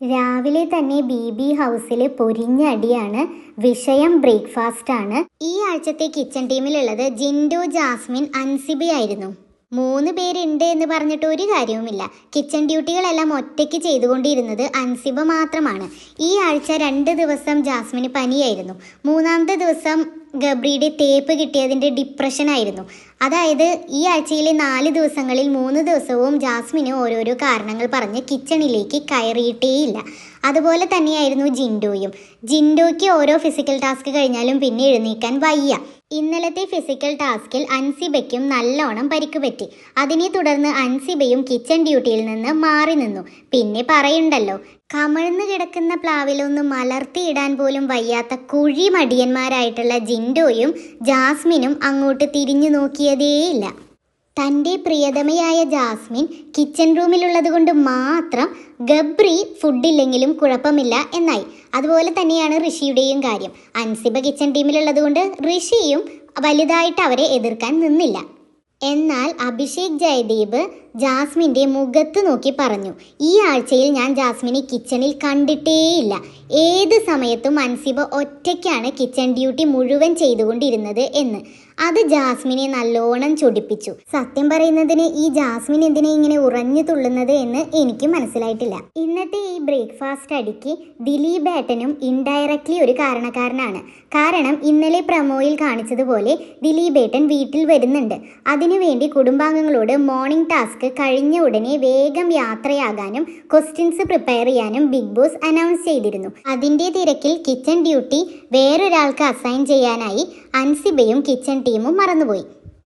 രാവിലെ തന്നെ B B ഹൗസിൽ പൊരിഞ്ഞ അടിയാണ് വിഷയം ബ്രേക്ക്ഫാസ്റ്റ് ആണ് ഈ ആഴ്ചത്തെ കിച്ചൺ ടീമിലുള്ളത് ജിൻഡോ ജാസ്മിൻ അൻസിബി ആയിരുന്നു. മൂന്ന് പേരുണ്ട് എന്ന് പറഞ്ഞിട്ട് ഒരു കാര്യവുമില്ല. കിച്ചൺ ഡ്യൂട്ടികളെല്ലാം ഒറ്റയ്ക്ക് ചെയ്തുകൊണ്ടിരുന്നത് അൻസിബ മാത്രമാണ്. ഈ ആഴ്ച രണ്ട് ദിവസം ജാസ്മിന് പനിയായിരുന്നു. മൂന്നാമത്തെ ദിവസം ഗബ്രിയുടെ തേപ്പ് കിട്ടിയതിന്റെ ഡിപ്രഷനായിരുന്നു അതായത് ഈ ആഴ്ചയിലെ നാല് ദിവസങ്ങളിൽ മൂന്ന് ദിവസവും ജാസ്മിന് ഓരോരോ കാരണങ്ങൾ പറഞ്ഞ് കിച്ചണിലേക്ക് കയറിയിട്ടേയില്ല. അതുപോലെ തന്നെയായിരുന്നു ജിൻഡോയും. ജിൻഡോയ്ക്ക് ഓരോ ഫിസിക്കൽ ടാസ്ക് കഴിഞ്ഞാലും പിന്നെ എഴുന്നേക്കാൻ വയ്യ. ഇന്നലത്തെ ഫിസിക്കൽ ടാസ്കിൽ അൻസിബയ്ക്കും നല്ലോണം പരിക്ക് പറ്റി. അതിനെ തുടർന്ന് അൻസിബയും കിച്ചൺ ഡ്യൂട്ടിയിൽ നിന്ന് മാറി നിന്നു. പിന്നെ പറയണ്ടല്ലോ കമഴ്ന്ന് കിടക്കുന്ന പ്ലാവിലൊന്ന് മലർത്തിയിടാൻ പോലും വയ്യാത്ത കുഴി മടിയന്മാരായിട്ടുള്ള ജിൻഡോയും ജാസ്മിനും അങ്ങോട്ട് തിരിഞ്ഞു നോക്കിയതേയില്ല. തന്റെ പ്രിയതമയായ ജാസ്മിൻ കിച്ചൺ റൂമിലുള്ളത് കൊണ്ട് മാത്രം ഗബ്രി ഫുഡില്ലെങ്കിലും കുഴപ്പമില്ല എന്നായി. അതുപോലെ തന്നെയാണ് ഋഷിയുടെയും കാര്യം. അൻസിബ കിച്ചൺ ടീമിലുള്ളത് കൊണ്ട് ഋഷിയും വലുതായിട്ട് അവരെ എതിർക്കാൻ നിന്നില്ല. എന്നാൽ അഭിഷേക് ജയദീപ് ജാസ്മിന്റെ മുഖത്ത് നോക്കി പറഞ്ഞു ഈ ആഴ്ചയിൽ ഞാൻ ജാസ്മിനെ കിച്ചണിൽ കണ്ടിട്ടേയില്ല. ഏത് സമയത്തും അൻസിബ ഒറ്റയ്ക്കാണ് കിച്ചൺ ഡ്യൂട്ടി മുഴുവൻ ചെയ്തുകൊണ്ടിരുന്നത് എന്ന്. അത് ജാസ്മിനെ നല്ലോണം ചൊടിപ്പിച്ചു. സത്യം പറയുന്നതിന് ഈ ജാസ്മിൻ എന്തിനെ ഇങ്ങനെ ഉറഞ്ഞു തുള്ളുന്നത് എന്ന് എനിക്ക് മനസ്സിലായിട്ടില്ല. ഇന്നത്തെ ഈ ബ്രേക്ക്ഫാസ്റ്റ് അടിക്ക് ദിലീപ് ഏട്ടനും ഇൻഡയറക്ട്ലി ഒരു കാരണക്കാരനാണ്. കാരണം ഇന്നലെ പ്രമോയിൽ കാണിച്ചതുപോലെ ദിലീപ് ഏട്ടൻ വീട്ടിൽ വരുന്നുണ്ട്. അതിനുവേണ്ടി കുടുംബാംഗങ്ങളോട് മോർണിംഗ് ടാസ്ക് കഴിഞ്ഞ ഉടനെ വേഗം യാത്രയാകാനും ക്വസ്റ്റ്യൻസ് പ്രിപ്പയർ ചെയ്യാനും ബിഗ് ബോസ് അനൗൺസ് ചെയ്തിരുന്നു. അതിന്റെ തിരക്കിൽ കിച്ചൺ ഡ്യൂട്ടി വേറൊരാൾക്ക് അസൈൻ ചെയ്യാനായി അൻസിബയും കിച്ചൺ ടീമും മറന്നുപോയി.